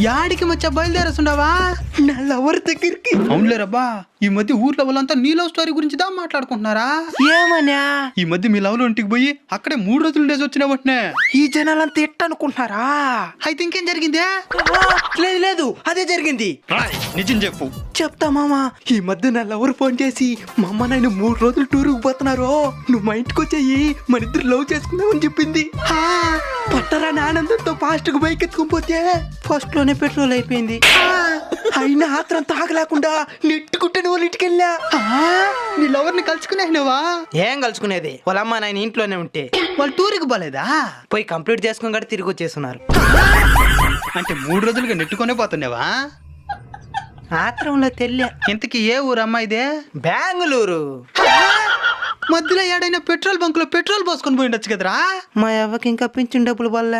యాడికి మచ్చ బయలుదేరేస్తుండవా? నా లవర్ దగ్గరికి. అవునులేరబ్బా ఈ మధ్య ఊర్లో వాళ్ళంతా నీ లవ్ స్టోరీ గురించి దా మాట్లాడుకుంటున్నారా? ఏమన్నా? ఈ మధ్య మీ లవ్లో ఇంటికి పోయి అక్కడే మూడు రోజులు ఉండేసి వచ్చిన వెంటనే ఈ జనాలంతా ఎట్ట అనుకుంటున్నారా అయితే ఇంకేం జరిగిందే? లేదు లేదు అదే జరిగింది. నిజం చెప్పు. చెప్తా మామా ఈ మధ్య నా లవర్ ఫోన్ చేసి మా అమ్మ నాయన మూడు రోజులు టూర్కి పోతున్నారు నువ్వు మా ఇంటికి వచ్చేయి మన ఇద్దరు లవ్ చేసుకుందామని చెప్పింది. ఆ, పట్టరాని ఆనందంతో ఫాస్ట్గా బైక్ ఎత్తుకుపోతే ఫస్ట్లోనే పెట్రోల్ అయిపోయింది. అయినా ఆత్రం తాగలేకుండా నెట్టుకుంటే వాళ్ళ ఇంటికి వెళ్ళా. నీ లవర్ని కలుసుకునేవా ఏం కలుసుకునేది? వాళ్ళ అమ్మ నాయన ఇంట్లోనే ఉంటే. వాళ్ళు టూర్కి పోలేదా? పోయి కంప్లీట్ చేసుకుని కూడా తిరిగి వచ్చేస్తున్నారు. అంటే మూడు రోజులుగా నెట్టుకొనే పోతున్నావా? ఆత్రంలో తెల్లే ఇంతకీ ఏ ఊరు అమ్మాయిదే బెంగళూరు. మధ్యలో ఏడైనా పెట్రోల్ బంక్లో పెట్రోల్ పోసుకొని పోయిండొచ్చు కదరా? మా అవ్వకి ఇంకా పింఛన్ డబ్బులు వల్ల